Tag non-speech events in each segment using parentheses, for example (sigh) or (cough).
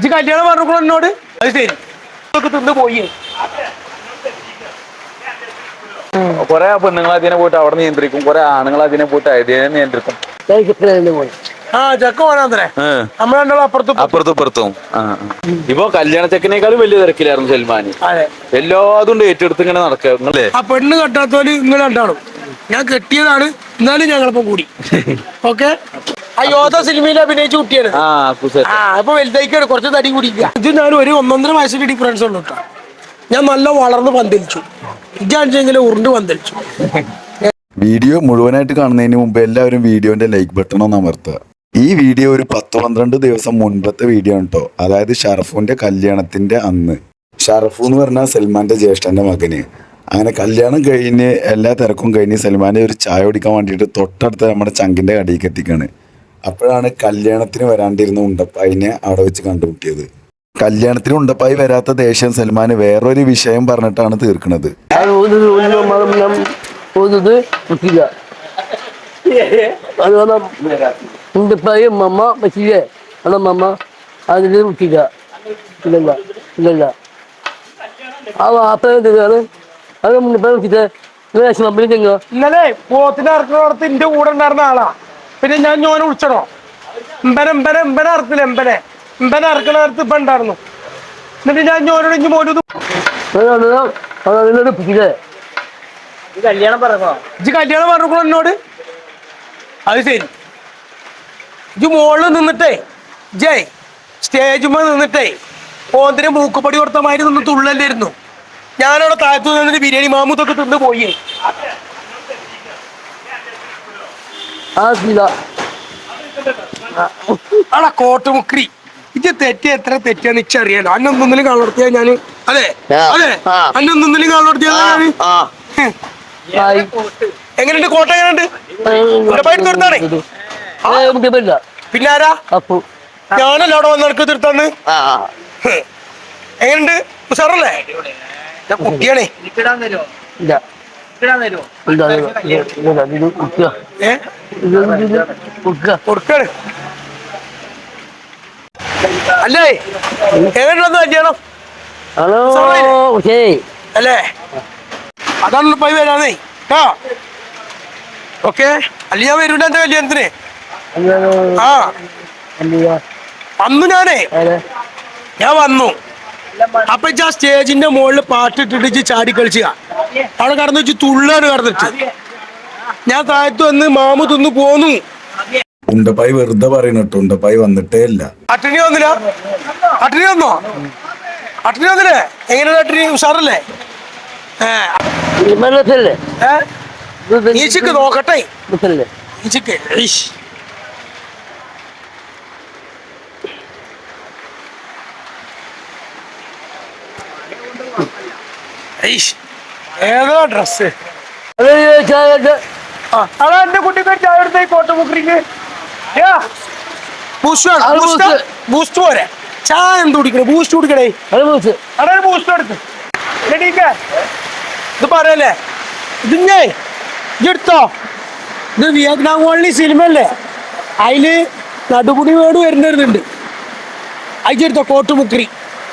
ഇജ്ജ് കല്യാണം പറഞ്ഞു എന്നോട്? അത് ശരി. തിന്ന് പോയി. കുറെ പെണ്ണുങ്ങൾ അതിനെ പോയിട്ട് അവിടെ നിയന്ത്രിക്കും. കുറെ ആണുങ്ങൾ അതിനെ പോയിട്ട് അതിനെ നിയന്ത്രിക്കും. ആ ചെക്ക പോനാന്തരേ നമ്മൾ രണ്ടാളും അപ്പുറത്ത് ഇപ്പുറത്തും. ഇപ്പൊ കല്യാണ ചെക്കനേക്കാളും വലിയ തിരക്കിലായിരുന്നു സൽമാന്. അതെ. എല്ലാതും കൊണ്ട് ഏറ്റെടുത്ത് ഇങ്ങനെ നടക്കുക ആ പെണ്ണ് കെട്ടാത്തോൽ ഇങ്ങനെ രണ്ടാളും. ഞാൻ കെട്ടിയതാണ്. എന്നാലും ഞങ്ങളിപ്പോ കൂടി. ഓക്കെ? യോധ സിനിമയിൽ അഭിനയിച്ച കുട്ടിയാണ്. ആ കുസ ആ അപ്പൊ വലുതായിക്കാണ്. കുറച്ച് തടി കുടിക്കുക ഇത് ഞാൻ ഒരു ഒന്നൊന്നര വയസ്സിന്റെ ഡിഫറൻസ് ഉള്ളു കേട്ടോ ഞാൻ നല്ല വളർന്ന് പന്തലിച്ചു. ഇജാണെങ്കിൽ ഉരുണ്ട് പന്തലിച്ചു. വീഡിയോ മുഴുവനായിട്ട് കാണുന്നതിന് മുമ്പ് എല്ലാവരും വീഡിയോന്റെ ലൈക്ക് ബട്ടൺ ഒന്ന് അമർത്തുക. ഈ വീഡിയോ ഒരു പത്ത് പന്ത്രണ്ട് ദിവസം മുൻപത്തെ വീഡിയോ ആണ് കേട്ടോ അതായത് ഷറഫുവിന്റെ കല്യാണത്തിന്റെ അന്ന്. ഷറഫു എന്ന് പറഞ്ഞാൽ സൽമാന്റെ ജ്യേഷ്ഠന്റെ മകന്. അങ്ങനെ കല്യാണം കഴിഞ്ഞ് എല്ലാ തിരക്കും കഴിഞ്ഞ് സൽമാനെ ഒരു ചായ കുടിക്കാൻ വേണ്ടിയിട്ട് തൊട്ടടുത്ത് നമ്മുടെ ചങ്കിന്റെ കടയിലേക്ക് എത്തിക്കാണ്. അപ്പോഴാണ് കല്യാണത്തിന് വരാണ്ടിരുന്ന ഉണ്ടപ്പായിനെ അവിടെ വെച്ച് കണ്ടുമുട്ടിയത്. കല്യാണത്തിന് ഉണ്ടപ്പായി വരാത്ത ദേഷ്യം സൽമാൻ വേറൊരു വിഷയം പറഞ്ഞിട്ടാണ് തീർക്കുന്നത് ഉണ്ടപ്പായി മമ്മ പറ്റില്ലേ മമ്മ കുട്ടിക ഇല്ലല്ല ഇല്ലല്ല. ആ അത് ഇന്നലെ എന്റെ കൂടെ ഉണ്ടായിരുന്ന ആളാ. പിന്നെ ഞാൻ ഞോനെ വിളിച്ചടോ എമ്പന ഇമ്പന എമ്പന അറത്തില്ല എമ്പനെ? അറക്കണ നേരത്ത് ഇപ്പൊ ഉണ്ടായിരുന്നു. എന്നിട്ട് ഞാൻ ഞോനോട് ഇഞ്ഞു മോനു അതിനോട് കുട്ടികളെ ഇജ്ജ് കല്യാണം പറഞ്ഞോ എന്നോട്? അത് ശരി. ഇജ്ജ് നിന്നിട്ടേ ജയ് സ്റ്റേജുമ്മ നിന്നിട്ടേ ഓന്തിന് മൂക്കുപടി കൊടുത്ത മാതിരി നിന്ന് തുള്ളല്ലായിരുന്നു ഞാനവിടെ താഴത്തു നിന്നിട്ട് ബിരിയാണി മാമൂത്തൊക്കെ തിന്ന് പോയി. ആടാ കോട്ടുമുക്രി ഇത് തെറ്റ് എത്ര തെറ്റാന്ന് നിക്ഷ അറിയാലോ അന്നൊന്നും കാണുടത്തിയാ ഞാൻ. അതെ? അതെ? അന്നൊന്നും. ആയി എങ്ങനെയുണ്ട് കോട്ട എങ്ങനെയുണ്ട്? പിന്നെ ആരാ? അപ്പു. ഞാനല്ല അവിടെ വന്ന് നടക്ക് തീർത്താന്ന്. എങ്ങനെയുണ്ട്? സാറല്ലേ ഞാൻ കുട്ടിയാണേ. ഇല്ല. ഏ? കൊടുക്കാണ്. അല്ലേ? എങ്ങനെയുണ്ടെന്ന് കല്യാണം ഹലോ ശരി അല്ലേ? അതാണ് പോയി വരാന്നേ ആ ഓക്കെ. അല്ല ഞാൻ വരൂല എന്റെ കല്യാണത്തിന്? ആ. വന്നു ഞാനേ. ഞാൻ വന്നു. അപ്പൊ ആ സ്റ്റേജിന്റെ മുകളിൽ പാട്ടിട്ടിട്ട് ചാടി കളിച്ചുക. അവിടെ കടന്നു വെച്ച് തുള്ളാണ് കടന്നിട്ട്. ഞാൻ താഴത്ത് വന്ന് മാമു തിന്ന് പോന്നു. ഉണ്ടപ്പായി വെറുതെ പറയണ കേട്ടോ ഉണ്ടപ്പായി വന്നിട്ടേ ഇല്ല. അട്ടണി വന്നില്ല? അട്ടണി വന്നോ? അട്ടണി വന്നില്ലേ? എങ്ങനെയാണ് അട്ടണി? ഉഷാറല്ലേ? ഏച്ചിക്ക് നോക്കട്ടെ. ഈച്ചക്ക്. ഏതാ ഡ്രസ് അത് ചായ അതാ എന്റെ കുട്ടിക്ക് ചായ എടുത്ത കോട്ടമുക്രിക്ക് ബൂസ്റ്റ് അത് ബൂസ്റ്റ്. ബൂസ്റ്റ് പോരെ. ചായ എന്ത് കുടിക്കണേ? ബൂസ്റ്റ് കുടിക്കണേ. അത് അവിടെ ഒരു ബൂസ്റ്റ് എടുത്ത് എടീക്ക ഇത് പറയല്ലേ? ഇതിങ്ങേ ഇതെടുത്തോ ഇത് വിയറ്റ്നാം കോളനി സിനിമ അല്ലേ? അതിൽ നടുപുടി വേട് വരുന്നുണ്ട് അയച്ചെടുത്തോ കോട്ടുമുക്രി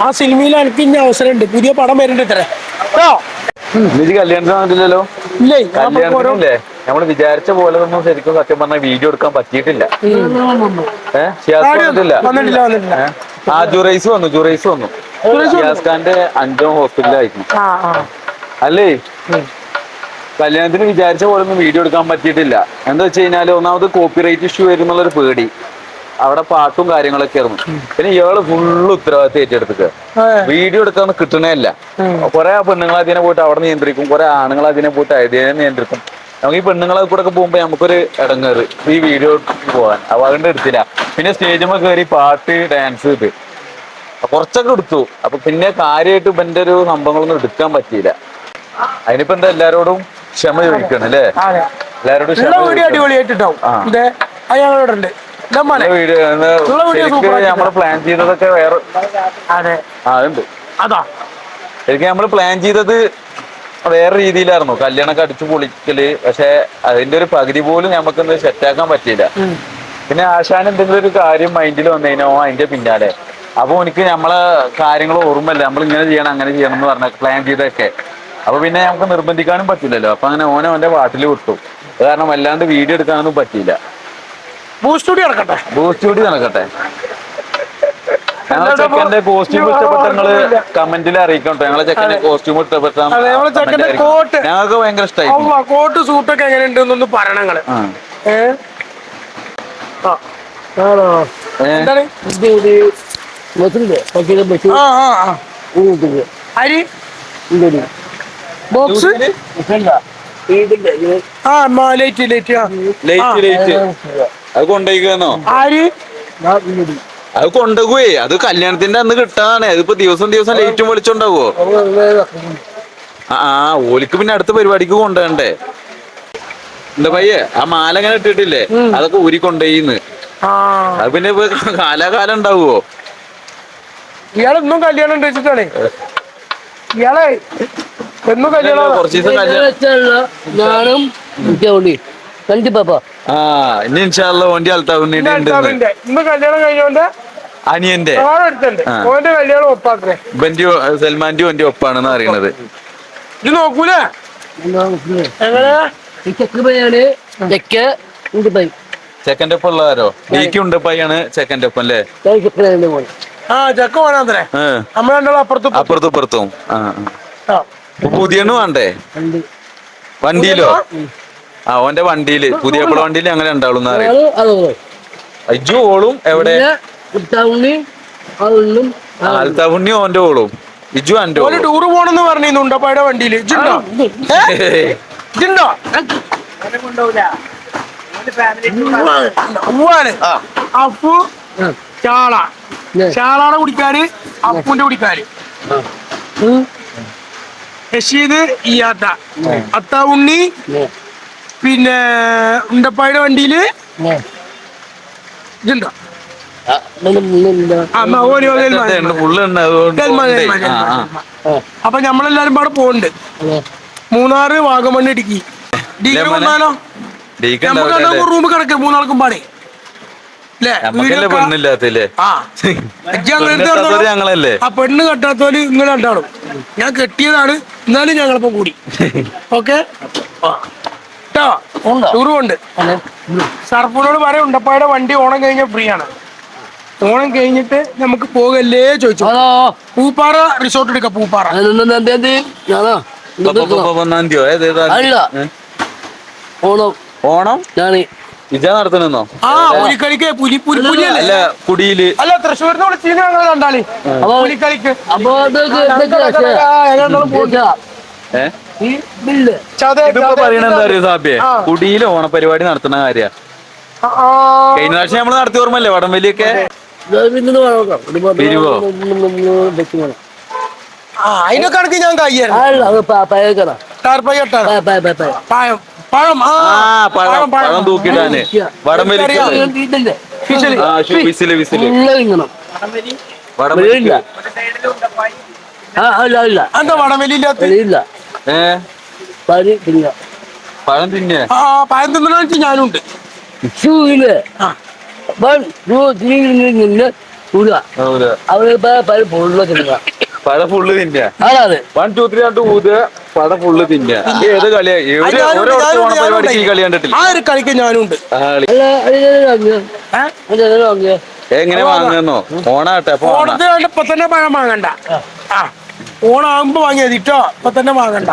ആ സിനിമയിൽ എനിക്ക് ഇനി അവസരമുണ്ട്. പുതിയ പടം വരുന്നുണ്ട് ഇത്ര. കേട്ടോ? ഇത് കല്യാണത്തിന് വന്നിട്ടില്ലല്ലോ? കല്യാണത്തിനില്ലേ നമ്മൾ വിചാരിച്ച പോലെ ഒന്നും ശരിക്കും സത്യം പറഞ്ഞ വീഡിയോ എടുക്കാൻ പറ്റിയിട്ടില്ല. ഏഹ് ഷിയാസ് വന്നിട്ടില്ല? ആ ജുറൈസ് വന്നു ജുറൈസ് വന്നു. ഷിയാസ് ഖാന്റെ അഞ്ചോ ഹോസ്പിറ്റലായിരുന്നു. അല്ലേ? കല്യാണത്തിന് വിചാരിച്ച പോലെ ഒന്നും വീഡിയോ എടുക്കാൻ പറ്റിയിട്ടില്ല. എന്താ വെച്ച് കഴിഞ്ഞാൽ ഒന്നാമത് കോപ്പിറൈറ്റ് ഇഷ്യൂ വരും എന്നുള്ളൊരു പേടി. അവിടെ പാട്ടും കാര്യങ്ങളൊക്കെ ആയിരുന്നു. പിന്നെ ഇയാൾ ഫുള്ള് ഉത്തരവാദിത്തം ഏറ്റെടുത്തിട്ട്. വീഡിയോ എടുക്കാൻ കിട്ടണേ അല്ല കുറെ പെണ്ണുങ്ങൾ അതിനെ പോയിട്ട് അവിടെ നിയന്ത്രിക്കും കുറെ ആണുങ്ങൾ അതിനെ പോയിട്ട് അതിനെ നിയന്ത്രിക്കും. നമുക്ക് ഈ പെണ്ണുങ്ങളെ കൂടെ ഒക്കെ പോകുമ്പോ നമുക്കൊരു ഇടങ്ങേറ് ഈ വീഡിയോ പോകാൻ അപ്പൊ അതുകൊണ്ട് എടുത്തില്ല. പിന്നെ സ്റ്റേജിൽ കയറി പാട്ട് ഡാൻസ് ഇത്. കുറച്ചൊക്കെ എടുത്തു. അപ്പൊ പിന്നെ കാര്യമായിട്ട് ഇവന്റെ ഒരു സംഭവങ്ങളൊന്നും എടുക്കാൻ പറ്റിയില്ല. അതിനിപ്പോ എന്താ എല്ലാരോടും ക്ഷമ ചോദിക്കണം അല്ലേ? എല്ലാരോടും ക്ഷമ വീഡിയോ അടിപൊളിയായിട്ടുണ്ടാവും ആ. പ്ലാൻ ചെയ്തതൊക്കെ വേറെ ശരിക്കും നമ്മൾ പ്ലാൻ ചെയ്തത് വേറെ രീതിയിലായിരുന്നു. കല്യാണൊക്കെ അടിച്ചു പൊളിക്കൽ. പക്ഷെ അതിന്റെ ഒരു പകുതി പോലും നമുക്കൊന്ന് സെറ്റാക്കാൻ പറ്റിയില്ല. പിന്നെ ആശാൻ എന്തെങ്കിലും ഒരു കാര്യം മൈൻഡിൽ വന്നു കഴിഞ്ഞാൽ അതിന്റെ പിന്നാലെ. അപ്പൊ എനിക്ക് നമ്മളെ കാര്യങ്ങൾ ഓർമ്മയില്ല. നമ്മൾ ഇങ്ങനെ ചെയ്യണം അങ്ങനെ ചെയ്യണം എന്ന് പറഞ്ഞ പ്ലാൻ ചെയ്തൊക്കെ അപ്പൊ പിന്നെ നമുക്ക് നിർബന്ധിക്കാനും പറ്റില്ലല്ലോ. അപ്പൊ അങ്ങനെ ഓനെ ഓന്റെ വാട്ടിൽ വിട്ടു. കാരണം വല്ലാണ്ട് വീഡിയോ എടുക്കാനൊന്നും പറ്റിയില്ല. ബൂസ്റ്റ് കൂടി ഇറക്കട്ടെ ബൂസ്റ്റ് കൂടി നടക്കട്ടെ. ഞങ്ങളെ ചെക്കന്റെ കോസ്റ്റ്യൂം ഇഷ്ടപ്പെട്ട നിങ്ങൾ കമന്റിൽ അറിയിക്കണം കേട്ടോ ഞങ്ങളെ ചെക്കന്റെ കോസ്റ്റ്യൂം ഇഷ്ടപ്പെട്ട. ഞങ്ങൾക്ക് ഭയങ്കര ഇഷ്ടമായി കോട്ട് സൂട്ടൊക്കെ എങ്ങനെ എന്നൊന്ന് പറയണം നിങ്ങൾ. അരി? ബോക്സ് ആ ലൈറ്റ് ലൈറ്റ് ലൈറ്റ് ലൈറ്റ് അത് കൊണ്ടുപോയിക്കുന്നോ? ആര്? അത് കൊണ്ടുപോയി. അത് കല്യാണത്തിന്റെ അന്ന് കിട്ടാണ് അതിപ്പോ ദിവസം ദിവസം ലൈറ്റും വിളിച്ചുണ്ടാവോ ആ ഓലിക്ക് പിന്നെ അടുത്ത പരിപാടിക്ക് കൊണ്ടുപോകണ്ടേ എന്താ പയ്യെ? ആ മാല ഇങ്ങനെ ഇട്ടിട്ടില്ലേ? അതൊക്കെ ഊരി കൊണ്ടുപോയിന്ന്. അത് പിന്നെ ഇപ്പൊ കാലാകാലം ഉണ്ടാവുമോ ഇയാളൊന്നും കല്യാണം ഉണ്ട് വെച്ചിട്ടാണേ ഇയാളെ എന്നും കല്യാണം കുറച്ച് ദിവസം കല്യാണം ഞാനും പാപ്പ. ആ ഇനി ഇൻഷാല്ല ഇന്ന് കല്യാണം കഴിഞ്ഞോണ്ട് അനിയന്റെ. ഓന്റെ കല്യാണം ഒപ്പാക്കണേ സൽമാന്റെ ഓന്റെ ഒപ്പാണെന്ന് അറിയണത്. ഇത് നോക്കൂലേ? എങ്ങനെ ചെക്ക് പയ്യാണ്. ചെക്ക് ഉണ്ട് പൈ. ചെക്കന്റെ ഒപ്പം ഉള്ളതാരോ ഉണ്ട് പയ്യാണ് ചെക്കന്റെ ഒപ്പം അല്ലേ ആ ചക്ക അപ്പുറത്ത് അപ്പുറത്തും ഇപ്പുറത്തും. ആ. പുതിയണ് വേണ്ടേ? വണ്ടിയിലോ? ആ ഓന്റെ വണ്ടിയിൽ. പുതിയ വണ്ടിയിൽ അങ്ങനെ ഉണ്ടാവുള്ളൂ അയ്യു അജ്ജു ഓളും എവിടെ? ആൽത്താവുണ്ണി ഓന്റെ ഓളും. ഇജു അന്റെ ഓൾ. ടൂർ പോണെന്ന് പറഞ്ഞു ഉണ്ടപ്പായുടെ വണ്ടിയിൽ. ഇജുണ്ടോ ഇജുണ്ടോ അപ്പു ചാള. ചാളാടെ കുടിക്കാര് അപ്പുന്റെ കുടിക്കാര് റഷീദ് ഇയാത്ത അത്ത ഉണ്ണി പിന്നെ ഉണ്ടപ്പായുടെ വണ്ടിയിൽ ഇതുണ്ടോ. അപ്പൊ നമ്മളെല്ലാരും പാടെ പോണ്ട് മൂന്നാറ് വാഗമണ്ണ് ഇടുക്കി. ഡിഗ്രി. വന്നാലോ? നമുക്ക് റൂം കിടക്കാം മൂന്നാൾക്കും പാടേ. പെണ്ണില്ലാത്തല്ലേ? ഞങ്ങളല്ലേ? ആ പെണ്ണ് കെട്ടാത്തോൽ ഇങ്ങനെ രണ്ടാളും. ഞാൻ കെട്ടിയതാണ് എന്നാലും ഞങ്ങളിപ്പോ കൂടി. ഓക്കെ? ടൂറുണ്ട് സർഫിനോട് പറയും ഉണ്ടപ്പായുടെ വണ്ടി ഓണം കഴിഞ്ഞാൽ ഫ്രീ ആണ് ഓണം കഴിഞ്ഞിട്ട് നമുക്ക് പോകല്ലേ ചോദിച്ചു. പൂപ്പാറ റിസോർട്ട് എടുക്കാം പൂപ്പാറ. അല്ല. ഓണം. ഓണം? ഇജാ നടത്തണെന്നോ ആ പുലിക്കളിക്ക് പുലി പുലി പുലിയല്ലേ? അല്ല കുടിയിൽ. അല്ല തൃശ്ശൂരിന്ന് വിളിച്ചിരുന്നു ഞങ്ങൾ കണ്ടാളി പുലിക്കളിക്ക്. അപ്പൊ ഇതിപ്പോ. അറിയോ സാബിയെ. ഓണപരിപാടി നടത്തുന്ന കാര്യ. കഴിഞ്ഞ പ്രാവശ്യം നമ്മൾ നടത്തി ഓർമ്മല്ലേ വടംവലിയൊക്കെ അതിനൊക്കെ ഞാൻ കയ്യാണ് പയ. പഴം ആ ആ പഴം പഴം വിസിൽ വിസിൽ. എന്താ ഏ? പിന്നെ പഴം തിന്നെ. ആ പഴം തിന്നണ ഞാനുണ്ട്. ഷൂ ഇല്ലേ? ആ. വൺ ടു ത്രീ നിന്ന് കൂടുക ആവൂല. അവർ പല പൊള്ള തിന്നുക പഴം ഫുള്ള് തിന്നെ. അതാണ്. വൺ ടു ത്രീ രണ്ട് ഊത് പഴം ഫുള്ള് തിന്നെ ഏത് കളിയാ? ആ, ഈ കളി കണ്ടിട്ടില്ല. ഒരു കളിക്ക് ഞാനുണ്ട്. ആ കളി. അല്ല അത് വാങ്ങിയ? ഏ? അത് എങ്ങനെ വാങ്ങുന്നോ? ഓണാട്ടെ അപ്പൊ ഓണ. ഓണത്തിന് വേണ്ട ഇപ്പൊ തന്നെ പഴം വാങ്ങണ്ട. ആ. ഓണാകുമ്പോ വാങ്ങിയത് ഇട്ടോ ഇപ്പൊ തന്നെ വാങ്ങണ്ട.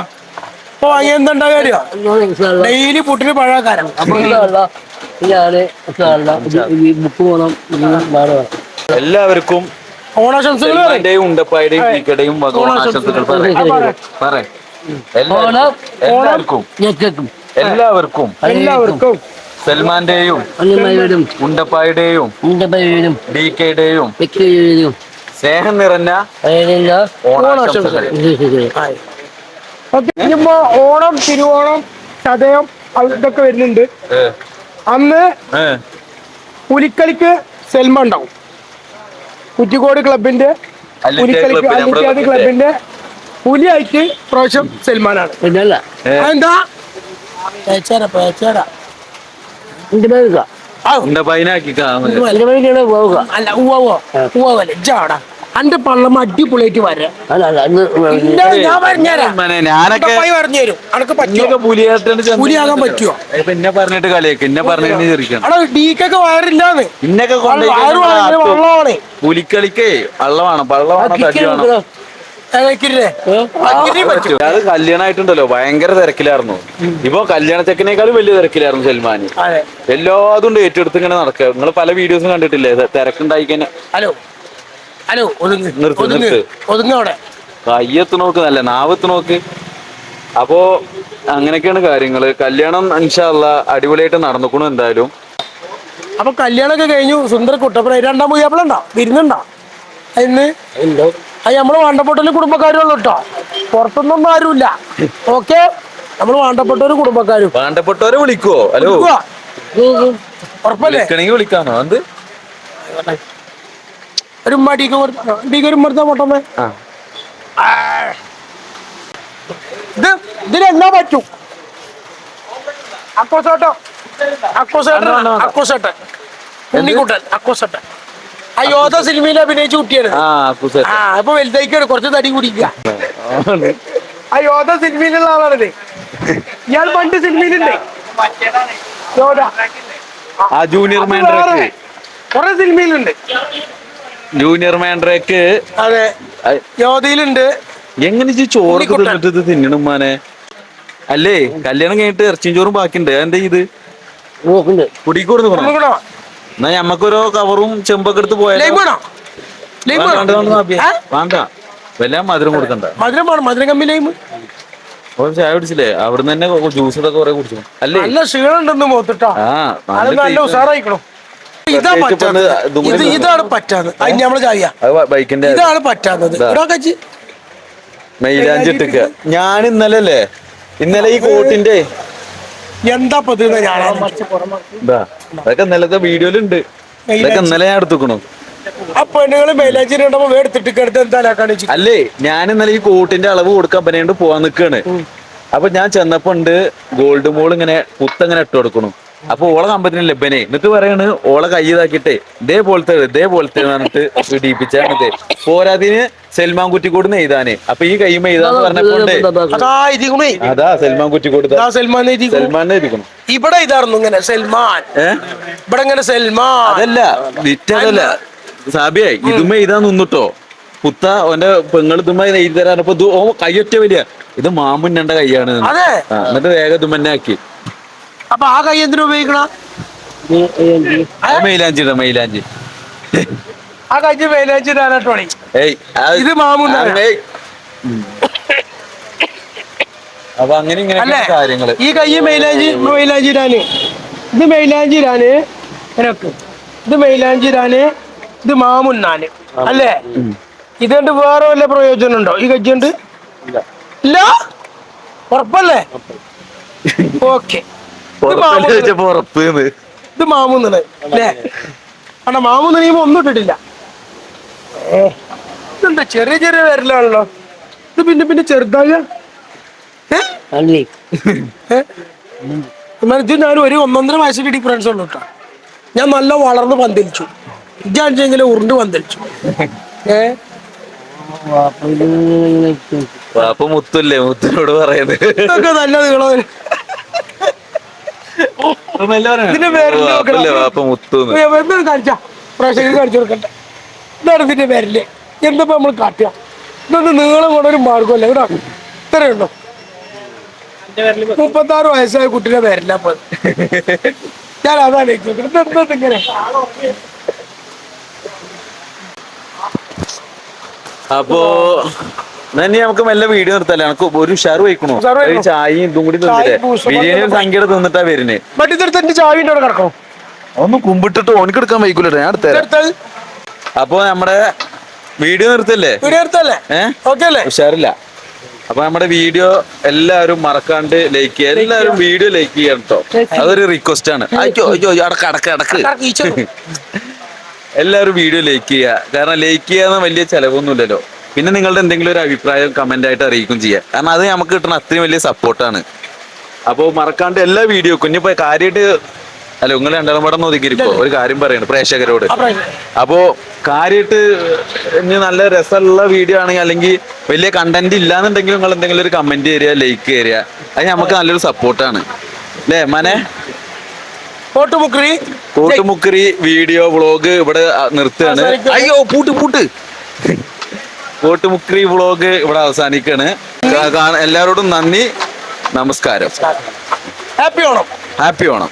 ഇപ്പൊ വാങ്ങിയ എന്താ കാര്യോ? ഡെയിലി പുട്ടിന് പഴക്കാരം ബുക്ക് പോകണം എല്ലാവർക്കും ഓണാശംസകൾ പറയും. ഉണ്ടപ്പായുടെയും പീക്കയുടെയും വക ഓണാശംസകൾ പറ. പറ. എല്ലാവർക്കും ഓണം എല്ലാവർക്കും. എല്ലാവർക്കും. എല്ലാവർക്കും. സൽമാന്റെയും ഉണ്ടപ്പായുടെയും ഡി കെയുടെയും സ്നേഹം നിറഞ്ഞ ഇനിയിപ്പോ ഓണം തിരുവോണം ചതയം ഇതൊക്കെ വരുന്നുണ്ട്. അന്ന്. പുലിക്കളിക്ക് സെൽമ ഉണ്ടാവും. കുറ്റിക്കോട് ക്ലബിന്റെ പുലിക്കളിക്ക് ക്ലബിന്റെ പുലിയായിട്ട് പ്രാവശ്യം സൽമാനാണ്. പിന്നല്ല. എന്താ? പേച്ചേര പേച്ചേര. അന്റെ പള്ളം അടിപൊളിയായിട്ട് വരാം. പുലിയാകാൻ പറ്റുമോ? ഇപ്പൊ എന്നെ പറഞ്ഞിട്ട് കളിയൊക്കെ. എന്നെ പറഞ്ഞിട്ട് ഡീക്കൊക്കെ വയറില്ലാന്ന്. ഇന്നൊക്കെ പുലിക്കളിക്കേ വള്ളമാണ് വള്ളമാണ് അത് കല്യാണമായിട്ടുണ്ടല്ലോ ഭയങ്കര തിരക്കിലായിരുന്നു. ഇപ്പൊ കല്യാണ ചെക്കനേക്കാളും വലിയ തിരക്കിലായിരുന്നു സൽമാന്. അതെ. എല്ലാതും കൊണ്ട് ഏറ്റെടുത്ത് ഇങ്ങനെ നടക്കുക. നിങ്ങൾ പല വീഡിയോസും കണ്ടിട്ടില്ലേ? തിരക്കുണ്ടായി കഴിഞ്ഞാൽ ഹലോ. ഹലോ ഒതുങ്ങ്. നിർത്ത്, ഒതുങ്ങ്. നിർത്ത്. ഒതുങ്ങ അവിടെ. കയ്യത്ത് നോക്ക് നല്ല നാവത്ത് നോക്ക്. അപ്പോ അങ്ങനെയൊക്കെയാണ് കാര്യങ്ങൾ. കല്യാണം ഇൻഷാല്ല അടിപൊളിയായിട്ട് നടന്നുക്കണു എന്തായാലും. അപ്പൊ കല്യാണമൊക്കെ കഴിഞ്ഞു. സുന്ദര കുട്ടപ്പുറ രണ്ടാം മുയ്യാപ്പിളുണ്ടോ വിരുന്നുണ്ടോ? ഇന്ന്? ഉണ്ടോ അത് നമ്മൾ വാണ്ടപ്പെട്ടൊരു കുടുംബക്കാരുള്ളൂ കേട്ടോ പുറത്തൊന്നും ആരുമില്ല. ഓക്കെ? നമ്മൾ വാണ്ടപ്പെട്ട ഒരു കുടുംബക്കാരും. വേണ്ടപ്പെട്ടവരെ വിളിക്കുവോ? ഹലോ. ഉറപ്പല്ലേ? വിളിക്കാന്നോ? എന്ത്? ഒരു ഉമ്മ ടീക്ക് കൊടുത്ത ഒരു ഉമ്മടുത്താ പൊട്ടമ്മേ ഇത് ഇതിനെന്നാ പറ്റും? അക്കോസോട്ടോ അക്കോസേട്ടൻ. അക്കോസേട്ടൻ ഉണ്ണിക്കുട്ടൻ. അക്കോസേട്ടൻ. ആ യോധ സിനിമയിൽ അഭിനയിച്ച കുട്ടിയാണ്. ആ ആ ഇപ്പൊ വലുതായിക്കാണ്. കുറച്ച് തടി കുടിക്കുക ആ യോധ സിനിമയിലുള്ള ആളാണിത് ഇയാൾ പണ്ട് സിനിമയിലുണ്ട്. Junior Mandrake. കുറെ സിനിമയിലുണ്ട്. ജൂനിയർ മാൻഡ്രേക്ക് അതെ. യോധയിലുണ്ട്. എങ്ങനെ ചോറ് കൊടുത്തിട്ട്. തിന്നിട്ട് തിന്നണം മാനെ അല്ലേ കല്യാണം കഴിഞ്ഞിട്ട് ഇറച്ചിയും ചോറും ബാക്കിണ്ട് എന്താ ഇത് കുടിക്കൂടുന്നു എന്നാ ഞമ്മക്കൊരു കവറും ചെമ്പൊക്കെ എടുത്ത് ലൈം വേണോ? ലൈം വേണോ? അബിയ. ആ? വേണ്ട. വല്ല മധുരം കൊടുക്കണ്ട. മധുരം വേണം? മധുരം കമ്മി ലൈം ചായ കുടിച്ചില്ലേ? അവിടുന്ന് തന്നെ ജ്യൂസ് ഇതൊക്കെ കുറെ കുടിച്ചു. അല്ലേ? നല്ല ക്ഷീണം ഉണ്ടെന്ന് ആ അത് നല്ല നല്ല taste. ഉഷാറായിക്കണം. ഇതാ പ്രത്യേകിച്ച് പറ്റാത്തത്. ഇപ്പൊ ഇതും കൂടി ഇത് ഇതാണ് പറ്റാത്തത്. അതിന് നമ്മൾ ചായ അത് ബ- ബൈക്കിന്റെ ഇതാണ് പറ്റാത്തത്. ഇതാ. ഇവിടെ കച്ചി മൈലാഞ്ചി ഇട്ടക്ക ഞാൻ ഇന്നലെ അല്ലേ? ഇന്നലെ ഈ കോട്ടിന്റെ എന്താ പതിവ് ഞാൻ അതൊക്കെ ഇന്നലത്തെ വീഡിയോയിലുണ്ട്. ഇതൊക്കെ ഇന്നലെ ഞാൻ എടുത്തുക്കണു. ആ പെണ്ണുങ്ങൾ മേലാഞ്ചിരി ഉണ്ടപ്പോ എടുത്തിട്ട് എന്താ അല്ലേ ഞാൻ ഇന്നലെ ഈ കോട്ടിന്റെ അളവ് കൊടുക്കാൻ പനേണ്ട് പോവാൻ നിക്കാണ്. അപ്പൊ ഞാൻ ചെന്നപ്പോ ഉണ്ട് ഗോൾഡ് മോൾ ഇങ്ങനെ പുത്തങ്ങനെ ഇട്ട് കൊടുക്കണു. അപ്പൊ ഓളെ കമ്പത്തിന് ലഭ്യനെ എന്നിട്ട് പറയാണ് ഓളെ കൈ ഇതാക്കിട്ടെ ഇതേപോലത്തെ ഇതേപോലത്തെ പറഞ്ഞിട്ട് ഇടിപ്പിച്ചാണിത് പോരാതിന് സൽമാൻ കുറ്റിക്കോട് നെയ്താന് അപ്പൊ ഈ കൈ മെയ്താന്ന് പറഞ്ഞപ്പോണ്ടേ അതാ സെൽമാൻ കുറ്റിക്കോട് സൽമാൻ സൽമാൻ ഇരിക്കണം ഇവിടെ ഇതായിരുന്നു ഇങ്ങനെ സൽമാൻ. ഇവിടെ ഇങ്ങനെ സൽമാൻ. അതല്ല വിറ്റതല്ല. സാബിയെ ഇതുമ്മ എഴുതാൻ നിന്നിട്ടോ? പുത്ത ഓന്റെ പെങ്ങൾ ഇതുമ്മ എഴുതി തരാനപ്പോ ഇത് ഓ കൈയൊറ്റ വലിയ. ഇത് മാമുന്നണ്ട കൈയാണ്. എന്നിട്ട് വേഗം ഇതുമ്മന്നെ ആക്കി. അപ്പൊ ആ കൈ എന്തിനു ഉപയോഗിക്കണ? ആ മൈലാഞ്ചിട മൈലാഞ്ചി. ആ കൈ മൈലാഞ്ചി ഏയ് ഇത് ഏയ്. അപ്പൊ അങ്ങനെ ഇങ്ങനെ കാര്യങ്ങൾ. ഈ കൈ മൈലാഞ്ചി മൈലാഞ്ചി ഇടാന് ഇത് മൈലാഞ്ചി ഇടാന് ഇങ്ങനൊക്കെ ഇത് മൈലാഞ്ചി ഇടാന് ഇത് മാമുന്നാന്. അല്ലേ? ഇതുകൊണ്ട് വേറെ വല്ല പ്രയോജനം ഉണ്ടോ ഈ കജ്ജുണ്ട് ഇല്ല. ഉറപ്പല്ലേ? ഓക്കെ. മാമുന്നണ് ചോദിച്ചപ്പോ ഉറപ്പ്. ഇത് മാമുന്നണ്. അല്ലേ? കാരണം മാമുന്ന് നീ ഒന്നും ഇട്ടിട്ടില്ല. ഇതെന്താ ചെറിയ ചെറിയ വരലാണല്ലോ? ഇത് പിന്നെ പിന്നെ? എന്നാൽ ഇത് ഞാൻ ഒരു ഒന്നൊന്നര വയസ്സിന്റെ ഡിഫറൻസ് ഉള്ളു കേട്ടോ ഞാൻ നല്ല വളർന്ന് പന്തലിച്ചു. ഇജാണെങ്കിൽ ഉരുണ്ട് പന്തലിച്ചു. ഏ? മുത്തല്ലേ മുത്തിനോട് പറയുന്നത്. നല്ല നീളം ഇതിന്റെ പേര് എന്ത് നോക്കണം? അപ്പൊ മുത്തുന്ന്. എന്താണ് കാണിച്ച. പ്രേക്ഷകർ കാണിച്ചു കൊടുക്കട്ടെ. ഇതാണ് ഇതിന്റെ പേരിൽ. എന്തപ്പോ നമ്മൾ കാട്ടുക? ഇതൊന്ന് നീളം കൊണ്ട് ഒരു മാർഗമല്ല ഇവിടെ ഇത്രയുണ്ടോ മുപ്പത്താറ് വയസ്സായ കുട്ടിയുടെ പേരില്ല അപ്പൊ ഞാൻ അതാണ് ഇങ്ങനെ? അപ്പോ ഇനി നമുക്ക് മെല്ലെ വീഡിയോ നിർത്തല്ലേ നമുക്ക് ഒരു ഉഷാറ് വയ്ക്കണോ? ചായയും ഇതും കൂടി തിന്നില്ലേ? ചായയും ബിരിയാണി സംഖ്യയുടെ തിന്നിട്ടാ വരുന്നേ. മറ്റേ എന്റെ ചാവിന്റെ അവിടെ കിടക്കണം. ഒന്ന് കുമ്പിട്ടിട്ട് ഓണിക്ക് എടുക്കാൻ വൈക്കൂല ഞാൻ അപ്പൊ നമ്മുടെ വീഡിയോ നിർത്തല്ലേ? വീഡിയോ ഓക്കെ അല്ലേ? ഉഷാറില്ല. അപ്പൊ നമ്മുടെ വീഡിയോ എല്ലാവരും മറക്കാണ്ട് ലൈക്ക് ചെയ്യുക. എല്ലാവരും വീഡിയോ ലൈക്ക് ചെയ്യണം കേട്ടോ അതൊരു റിക്വസ്റ്റ് ആണ്. അയ്യോ അയ്യോ അടക്ക് അടക്ക് അടക്ക്. (laughs) എല്ലാവരും വീഡിയോ ലൈക്ക് ചെയ്യുക. കാരണം ലൈക്ക് ചെയ്യാന്ന് വലിയ ചെലവൊന്നുമില്ലല്ലോ. പിന്നെ നിങ്ങളുടെ എന്തെങ്കിലും ഒരു അഭിപ്രായം കമന്റ് ആയിട്ട് അറിയിക്കും ചെയ്യാം. കാരണം അത് നമുക്ക് കിട്ടുന്ന അത്രയും വലിയ സപ്പോർട്ടാണ് അപ്പോൾ മറക്കാണ്ട് എല്ലാ വീഡിയോ കുഞ്ഞിപ്പോ കാര്യമായിട്ട് അല്ല നിങ്ങൾ രണ്ടാം പടം ഒന്ന് ഒതുക്കിയിരിക്കോ ഒരു കാര്യം പറയണം പ്രേക്ഷകരോട്. അപ്പൊ കാര്യമായിട്ട് ഇനി നല്ല രസമുള്ള വീഡിയോ ആണെങ്കിൽ അല്ലെങ്കിൽ വലിയ കണ്ടന്റ് ഇല്ലാന്നുണ്ടെങ്കിൽ നിങ്ങൾ എന്തെങ്കിലും ഒരു കമന്റ് തരിക ലൈക്ക് തരിക. അത് നമുക്ക് നല്ലൊരു സപ്പോർട്ടാണ് അല്ലേ മനെ? കൂട്ടുമുക്കറി വീഡിയോ വ്ളോഗ് ഇവിടെ നിർത്തുകയാണ്. അയ്യോ പൂട്ട് പൂട്ട്. കൂട്ടുമുക്കറി വ്ളോഗ് ഇവിടെ അവസാനിക്കാണ്. എല്ലാവരോടും നന്ദി നമസ്കാരം. ഹാപ്പി ഓണം. ഹാപ്പി ഓണം.